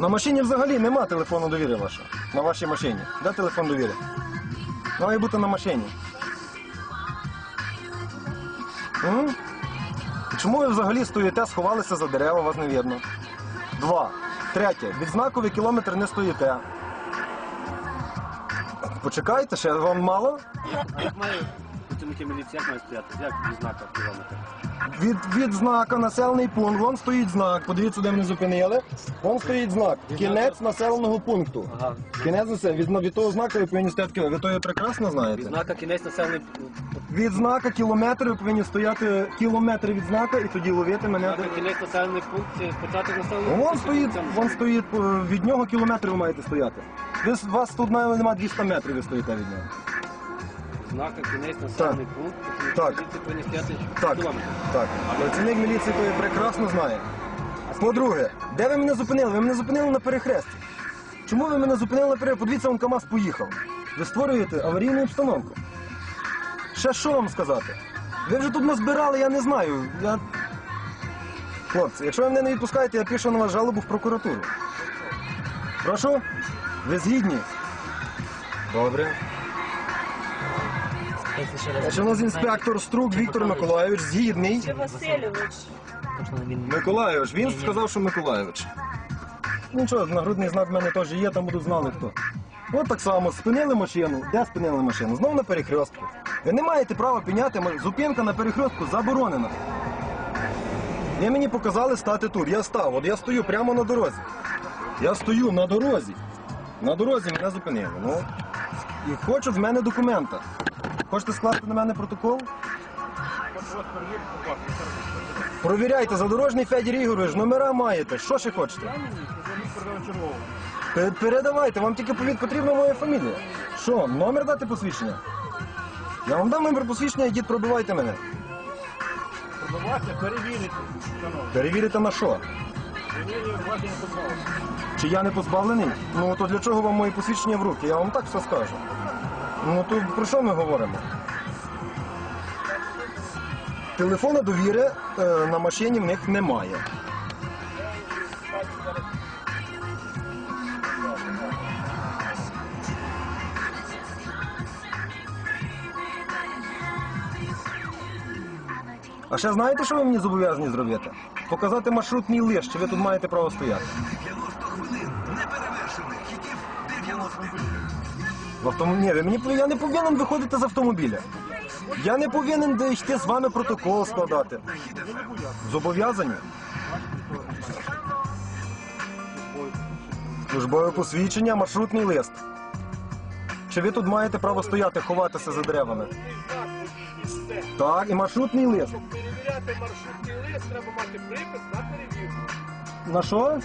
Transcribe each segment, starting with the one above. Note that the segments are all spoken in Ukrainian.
На машині взагалі нема телефону довіри вашого. На вашій машині. Де телефон довіри? Має бути на машині. М? Чому ви взагалі стоїте, сховалися за дерева, вас не видно? Два. Третє. Від знаку кілометр не стоїте. Почекайте, ще вам мало? Як має працівники міліції, як має стояти? Як без знака кілометр? Від, від знака населений пункт, вон стоїть знак. Подивіться, де мене зупинили. Вон стоїть знак. Кінець населеного пункту. Ага. Кінець населеного. Від, від того знака ви повинні стояти кілометр. Ви то його прекрасно Від знаєте. знака кінець населений Від знака кілометр ви повинні стояти кілометр від знака і тоді ловити мене. знака кінець населений пункт, це початок населеного Вон пункту. стоїть, Це- вон стоїть, е, від нього кілометр ви маєте стояти. Ви, вас тут навіть нема 200 метрів, ви стоїте від нього. Знака кінець населений пункт, Так. працівники повинні стояти Так, так. Працівник міліції то прекрасно знає. По-друге, де ви мене зупинили? Ви мене зупинили на перехресті. Чому ви мене зупинили на перехресті? Подивіться, вон КАМАЗ поїхав. Ви створюєте аварійну обстановку. Ще що вам сказати? Ви вже тут назбирали, я не знаю. Я... Хлопці, якщо ви мене не відпускаєте, я пишу на вас жалобу в прокуратуру. Прошу? Ви згідні? Добре. Значить, у нас інспектор Струк Віктор Миколайович згідний. Чи Васильович? Миколайович, він сказав, що Миколайович. Нічого, нагрудний знак в мене теж є, там будуть знали хто. От так само, спинили машину. Де спинили машину? Знову на перехрестку. Ви не маєте права піняти, ма- зупинка на перехрестку заборонена. Ви мені показали стати тут. Я став, от я стою прямо на дорозі. Я стою на дорозі. На дорозі мене зупинили. Ну, і хочуть з мене документа. Хочете скласти на мене протокол? Провіряйте, задорожний Федір Ігорович, номера маєте. Що ще хочете? Пе- Передавайте, вам тільки повід потрібна моя фамілія. Що, номер дати посвідчення? Я вам дам номер посвідчення, йдіть пробивайте мене. Пробувати, перевірити. Перевірите на що? Перевірити, вас не позбавили. Чи я не позбавлений? Ну то для чого вам мої посвідчення в руки? Я вам так все скажу. Ну то про що ми говоримо? Телефона довіри е, на машині в них немає. А ще знаєте, що ви мені зобов'язані зробити? Показати маршрутний лист, що ви тут маєте право стояти. В автомобілі. Ні, мені я не повинен виходити з автомобіля. Я не повинен де йти з вами протокол складати. Зобов'язані? Службове посвідчення, маршрутний лист. Чи ви тут маєте право стояти, ховатися за деревами? Так, і маршрутний лист. Щоб перевіряти маршрутний лист, треба мати припис на перевірку. На що?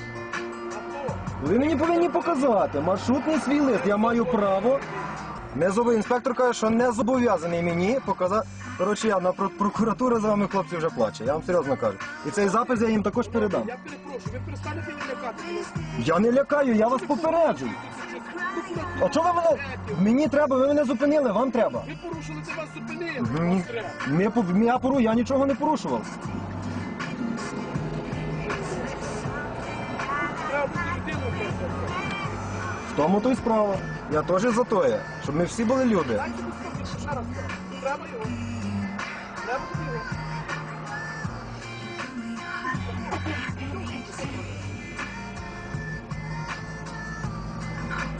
Ви мені повинні показати маршрутний свій лист. Я маю право. Не. Інспектор каже, що не зобов'язаний мені показати. Коротше, я на про- прокуратура за вами хлопці вже плаче. Я вам серйозно кажу. І цей запис я їм також передам. я перепрошую, ви перестанете мене лякати. Я не лякаю, я вас попереджую. А чого ви мене? Мені треба, ви мене зупинили, вам треба. Ви порушили, це вас зупинили. Ні, Вас треба. не пов- я пору, я нічого не порушував. Тому то й справа. Я теж за тоє, щоб ми всі були люди. Треба. Треба.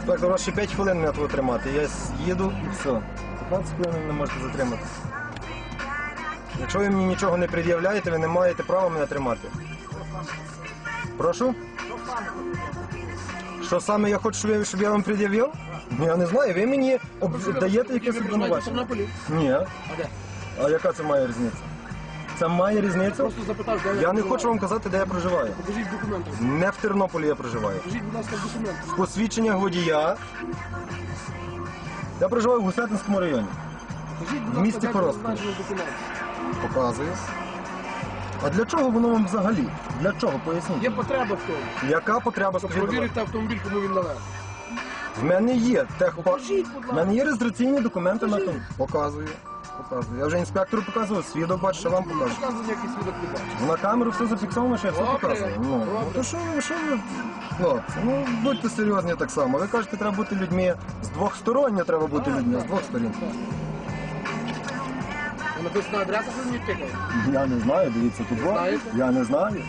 Так, у вас ще 5 хвилин мене тут тримати. Я їду і все. 15 хвилин не можете затримати. Якщо ви мені нічого не пред'являєте, ви не маєте права мене тримати. Прошу? Що я хочу, щоб я, щоб я вам пред'явив? Ну, Я не знаю, ви мені об- даєте якесь обвинувачення. Ні. А де? А яка це має різниця? Це має різницю? Просто запитав, де Я не хочу вам казати, де я проживаю. Покажіть документи. Не в Тернополі я проживаю. Покажіть, будь ласка, документи. Посвідчення водія. Я проживаю в Гусятинському районі. Покажіть, будь В місті де Коростені. зазначені документи. Показую. А для чого воно вам взагалі? Для чого? Поясніть. Є потреба в тому, Яка потреба, щоб скажіть? будь провірити автомобіль, кому він належить. В мене є техпа... Покажіть, будь В ласка. мене є реєстраційні документи на Покажіть. тому. Показую. Показую. Я вже інспектору показував, свідок бачу, що вам покажу. Показую ніякий свідок не бачу. На камеру все зафіксовано, що я все Добре, показую. Ну, добре. ну то що ви, що ви? Хлопці, ну будьте серйозні так само. Ви кажете, треба бути людьми з двох сторон, треба бути людьми з двох сторін. Написана адреса, що мені. Я не знаю, дивіться тут. Знаєте? Я не знаю.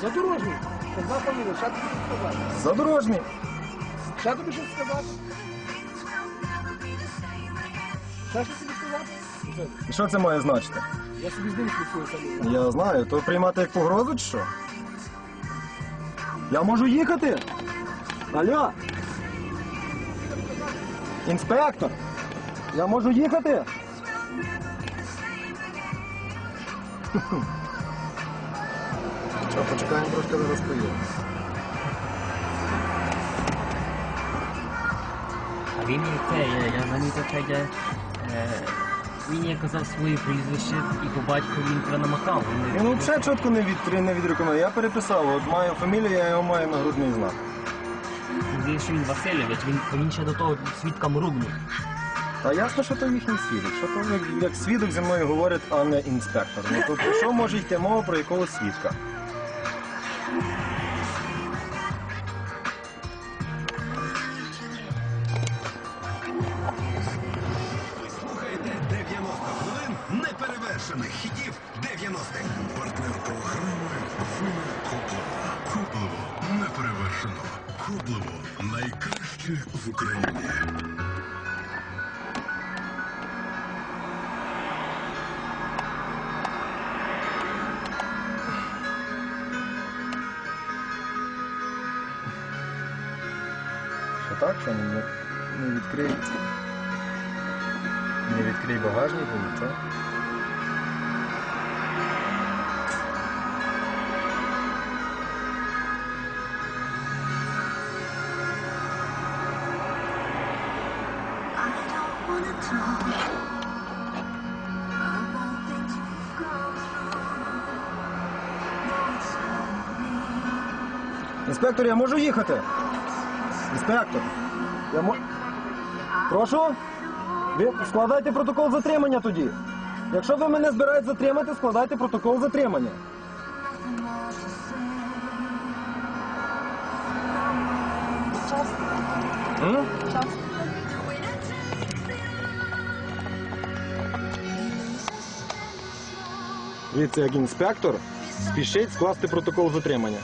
Задорожній. Одна фамілія, ще тобі щось сказати. Задорожній. Ще тобі щось сказати? Ще щось тобі сказати? Це, І що це має значити? Я собі з ним спілкуюся. Я знаю, то приймати як погрозу чи що? Я можу їхати? Алло? Інспектор! Я можу їхати? Що, почекаємо трошки зараз поїду. А він і це, я, я замітив, що йде. Е, він є казав своє прізвище і по батьку він тебе. Він не взагалі чітко не, від, не відрекомендував. Я переписав, от маю фамілію, я його маю нагрудний знак. Він що він Васильович, він, він ще до того свідкам ругнув. Та ясно, що то їхній свідок. Що то як, як свідок зі мною говорить, а не інспектор. Ну то про що може йти мова про якогось свідка? Слухайте 90 хвилин неперевершених хітів 90-х. Партнер програми Фіна Котлова. Котлово неперевершено. Котлово найкраще в Україні. Відкрий. Не відкрий багажник, нічого. Інспектор, я можу їхати? Інспектор. Я мо... Прошу? Складайте протокол затримання тоді. Якщо ви мене збираєте затримати, складайте протокол затримання. М? Дивіться, спішить скласти протокол затримання.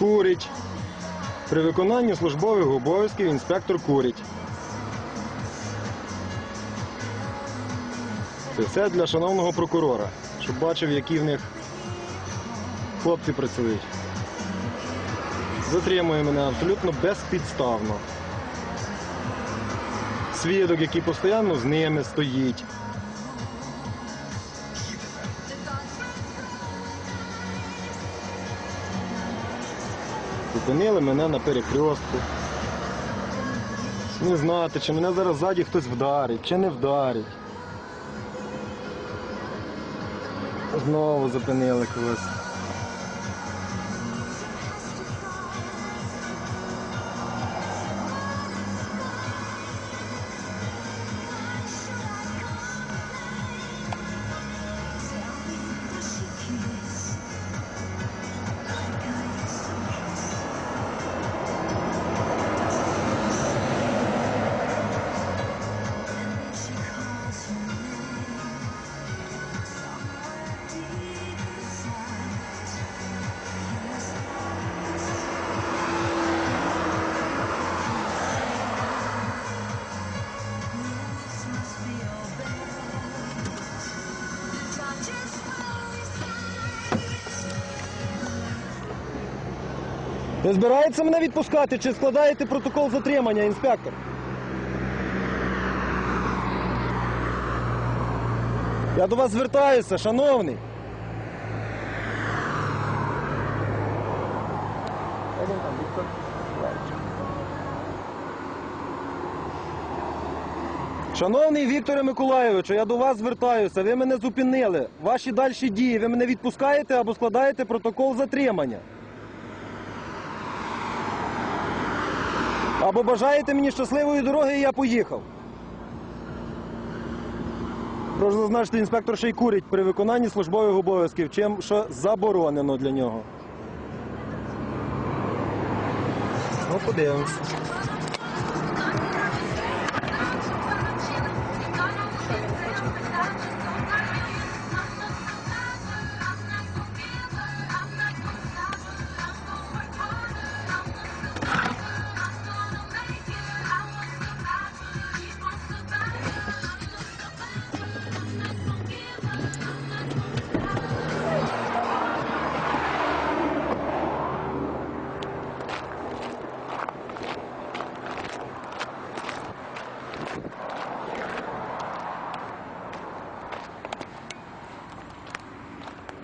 Курить. При виконанні службових обов'язків інспектор курить. Це все для шановного прокурора, щоб бачив, які в них хлопці працюють. Затримує мене абсолютно безпідставно. Свідок, який постійно з ними стоїть. Зупинили мене на перекрестку. Не знати, чи мене зараз ззаді хтось вдарить, чи не вдарить. Знову зупинили когось. Ви збираєтеся мене відпускати чи складаєте протокол затримання, інспектор? Я до вас звертаюся, шановний. Шановний Вікторе Миколайовичу, я до вас звертаюся. Ви мене зупинили. Ваші дальші дії. Ви мене відпускаєте або складаєте протокол затримання. Або бажаєте мені щасливої дороги, і я поїхав. Прошу зазначити, інспектор ще й курить при виконанні службових обов'язків, чим що заборонено для нього. Ну, подивимось.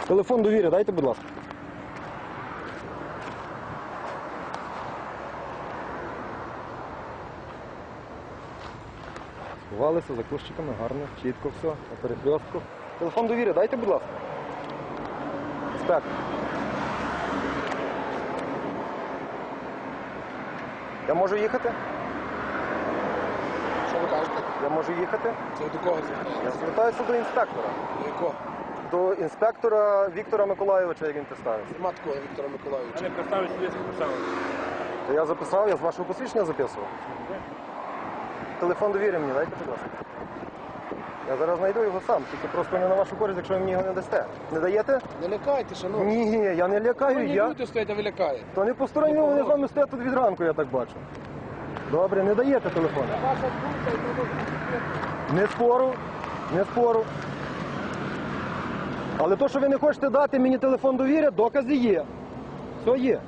Телефон довіри, дайте, будь ласка. Сховалися за кущиками, гарно, чітко все, на перехрестку. Телефон довіри, дайте, будь ласка. Інспектор. Я можу їхати? Що ви кажете? Я можу їхати? Це до кого звертаєтесь? Я звертаюся до інспектора. До якого? До інспектора Віктора Миколайовича, як він представився. Нема такого Віктора Миколайовича. не представлю собі саме. То я записав, я з вашого посвідчення записував. Телефон довіри мені, дайте, будь ласка. Я зараз знайду його сам, тільки просто не на вашу користь, якщо ви мені його не дасте. Не даєте? Не лякайте, шановні. Ні, я не лякаю, Ви не я. будете стояти, а ви лякаєте. То не посторонні, вони з вами стоять тут від ранку, я так бачу. Добре, не даєте телефон. Ваша думка, і Не спору, не спору. Але то, що ви не хочете дати мені телефон довіри, докази є. Все є.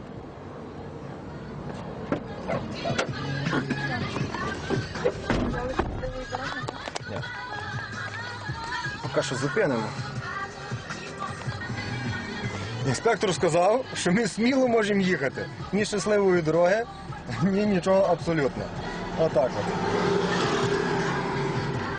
Ні. Поки що зупинимо. Інспектор сказав, що ми сміло можемо їхати. Ні щасливої дороги, ні нічого абсолютно. Отак от.